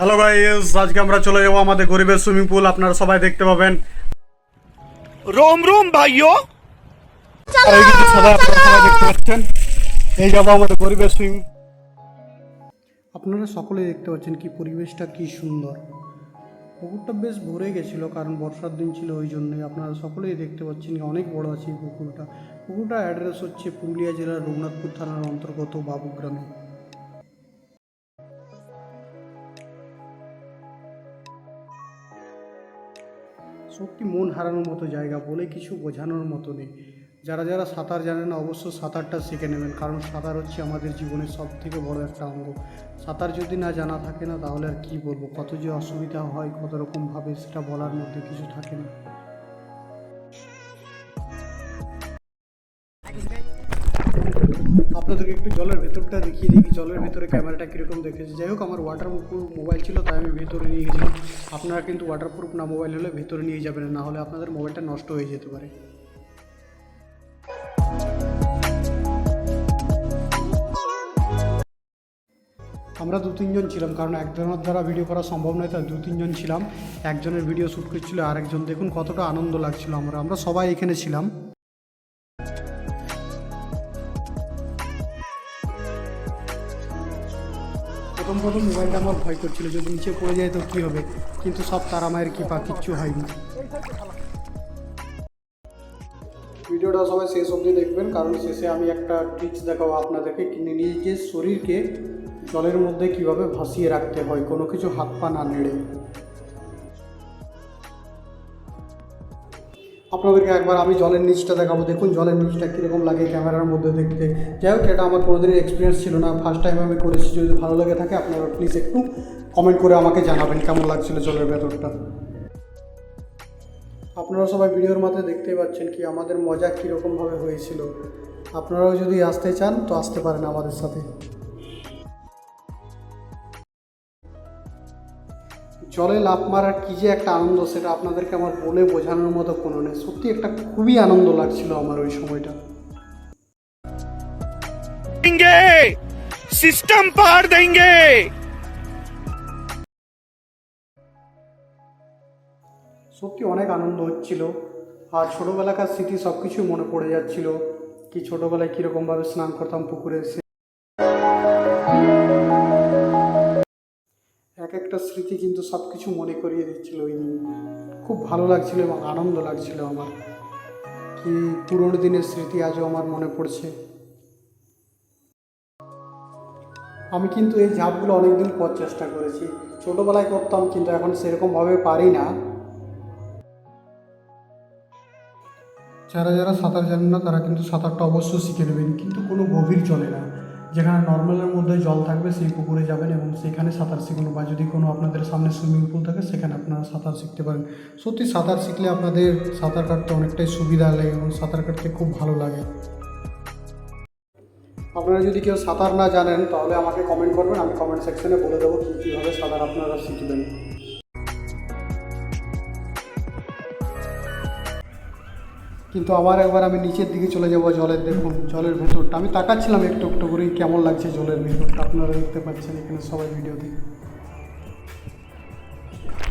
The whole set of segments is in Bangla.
হ্যালো গাইস আজকে আমরা চলে যাব আমাদের গরিবের সুইমিং পুল আপনারা সবাই দেখতে পাবেন। রোম রোম ভাইও আর এই সবাই আপনারা দেখতে পাচ্ছেন। এই যাব আমাদের গরিবের সুইমিং আপনারা সকলে দেখতে পাচ্ছেন কি পরিবেশটা কি সুন্দর। পুকুরটা বেশ ভরে গেছিল কারণ বর্ষার দিন ছিল ওই জন্যই আপনারা সকলেই দেখতে পাচ্ছেন অনেক বড় আছে এই পুকুরটা। পুকুরটা অ্যাড্রেস হচ্ছে পুরুলিয়া জেলার রঘুনাথপুর থানার অন্তর্গত বাবুগ্রামে। সত্যি মন হারানোর মতো জায়গা বলে কিছু বোঝানোর মতো নেই। যারা যারা সাঁতার জানে না অবশ্য সাঁতারটা শিখে নেবেন, কারণ সাঁতার হচ্ছে আমাদের জীবনের সব থেকে বড় একটা অঙ্গ। সাঁতার যদি না জানা থাকে না, তাহলে আর কী বলব? কত যে অসুবিধা হয়, কত রকমভাবে সেটা বলার মধ্যে কিছু থাকে না। আপনাদেরকে একটু জলের ভেতরটা দেখিয়ে দিই, জলের ভেতরে ক্যামেরাটা কীরকম দেখেছে। যাই হোক, আমার ওয়াটার প্রুফ মোবাইল ছিল, তাই আমি ভেতরে নিয়ে গেছিলাম আপনারা কিন্তু ওয়াটার প্রুফ না মোবাইল হলে ভেতরে নিয়ে যাবেন না হলে আপনাদের মোবাইলটা নষ্ট হয়ে যেতে পারে। আমরা দু তিনজন ছিলাম, কারণ একজনের দ্বারা ভিডিও করা সম্ভব নয়, তাই দু তিনজন ছিলাম। একজনের ভিডিও শ্যুট করছিল, আরেকজন, দেখুন কতটা আনন্দ লাগছিল আমরা। আমরা সবাই এখানে ছিলাম। প্রথম প্রথম মোবাইলটা আমার ভয় করছিল, যদি নিচে পড়ে যায় তো কী হবে? কিন্তু সব তারা মায়ের কৃপা, কিচ্ছু হয়নি। ভিডিওটা সবাই শেষ অবধি দেখবেন, কারণ শেষে আমি একটা ট্রিক্স দেখাবো আপনাদেরকে নিজের শরীরকে জলের মধ্যে কীভাবে ভাসিয়ে রাখতে হয়, কোনো কিছু হাত পা না নেড়ে। আপনাদেরকে একবার আমি জলের নিচটা দেখাবো। দেখুন জলের নিচটা কীরকম লাগে ক্যামেরার মধ্যে দেখতে। যাই হোক, এটা আমার কোনোদিনই এক্সপিরিয়েন্স ছিল না। ফার্স্ট টাইম আমি করেছি, যদি ভালো লেগে থাকে আপনারা প্লিজ একটু কমেন্ট করে আমাকে জানাবেন কেমন লাগছিল জলের ভেতরটা। আপনারা সবাই ভিডিওর মধ্যে দেখতেই পাচ্ছেন কি আমাদের মজা কীরকমভাবে হয়েছিল। আপনারাও যদি আসতে চান, তো আসতে পারেন আমাদের সাথে। জলে লাফ মারার কী যে একটা আনন্দ সেটা আপনাদেরকে আমার বলে বোঝানোর মতো কোনো নেই। সত্যি একটা খুবই আনন্দ লাগছিল আমার ওই সময়টা। সিস্টেম পার দেঙ্গে! সত্যি অনেক আনন্দ হচ্ছিল। আর ছোটোবেলাকার স্মৃতি সব কিছুই মনে পড়ে যাচ্ছিল। কি ছোটোবেলায় কীরকমভাবে স্নান করতাম পুকুরে এসে একটা স্মৃতি কিন্তু সব কিছু মনে করিয়ে দিচ্ছিল ওই দিন। খুব ভালো লাগছিল এবং আনন্দ লাগছিল আমার। কি পুরোনো দিনের স্মৃতি আজও আমার মনে পড়ছে। আমি কিন্তু এই ঝাঁপগুলো অনেকদিন পর চেষ্টা করেছি। ছোটোবেলায় করতাম কিন্তু এখন সেরকমভাবে পারি না। যারা যারা সাঁতার জানেন না, তারা কিন্তু সাঁতারটা অবশ্যই শিখে নেবেন, কিন্তু কোনো গভীর চলে না। যেখানে নর্মালের মধ্যে জল থাকবে সেই পুকুরে যাবেন এবং সেখানে সাঁতার শিখুন বা যদি কোনো আপনাদের সামনে সুইমিং পুল থাকে, সেখানে আপনারা সাঁতার শিখতে পারেন। সত্যি সাঁতার শিখলে আপনাদের সাঁতার কাটতে অনেকটাই সুবিধা লাগে এবং সাঁতার কাটতে খুব ভালো লাগে। আপনারা যদি কেউ সাঁতার না জানেন, তাহলে আমাকে কমেন্ট করবেন, আমি কমেন্ট সেকশনে বলে দেবো কী কীভাবে সাঁতার আপনারা শিখবেন। কিন্তু আবার একবার আমি নিচের দিকে চলে যাব জলের, দেখুন, জলের ভেতরটা। আমি তাকাচ্ছিলাম একটু একটু করেই কেমন লাগছে জলের ভেতরটা। আপনারা দেখতে পাচ্ছেন এখানে সবাই ভিডিওতে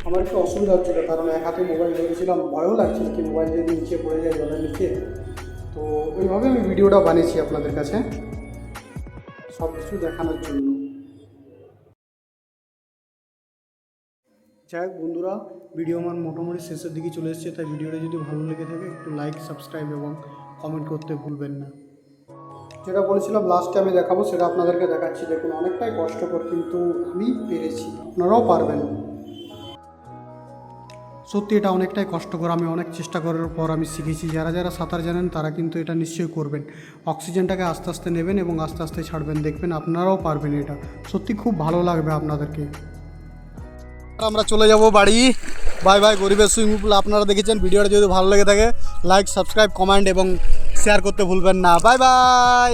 আমার একটু অসুবিধা হচ্ছিল কারণ এক হাতে মোবাইল ধরেছিলাম, ভয়ও লাগছিল কি মোবাইল যদি নিচে পড়ে যায় জলের নিচে। তো ওইভাবে আমি ভিডিওটা বানিয়েছি আপনাদের কাছে। সব কিছু দেখানোর জন্য। যাই হোক বন্ধুরা ভিডিও আমার মোটামুটি শেষের দিকে চলে এসেছে, তাই ভিডিওটা যদি ভালো লেগে থাকে, একটু লাইক সাবস্ক্রাইব এবং কমেন্ট করতে ভুলবেন না। যেটা বলেছিলাম লাস্টে আমি দেখাবো, সেটা আপনাদেরকে দেখাচ্ছি। দেখুন, অনেকটাই কষ্টকর, কিন্তু আমি পেরেছি। আপনারাও পারবেন। সত্যি এটা অনেকটাই কষ্টকর, আমি অনেক চেষ্টা করার পর আমি শিখেছি। যারা যারা সাঁতার জানেন, তারা কিন্তু এটা নিশ্চয়ই করবেন। অক্সিজেনটাকে আস্তে আস্তে নেবেন এবং আস্তে আস্তে ছাড়বেন। দেখবেন আপনারাও পারবেন এটা। সত্যি খুব ভালো লাগবে আপনাদেরকে। আমরা চলে যাব বাড়ি। বাই বাই, গরিবের সুইমিং পুল। আপনারা দেখেছেন, ভিডিওটা যদি ভালো লেগে থাকে লাইক সাবস্ক্রাইব কমেন্ট এবং শেয়ার করতে ভুলবেন না। Bye bye!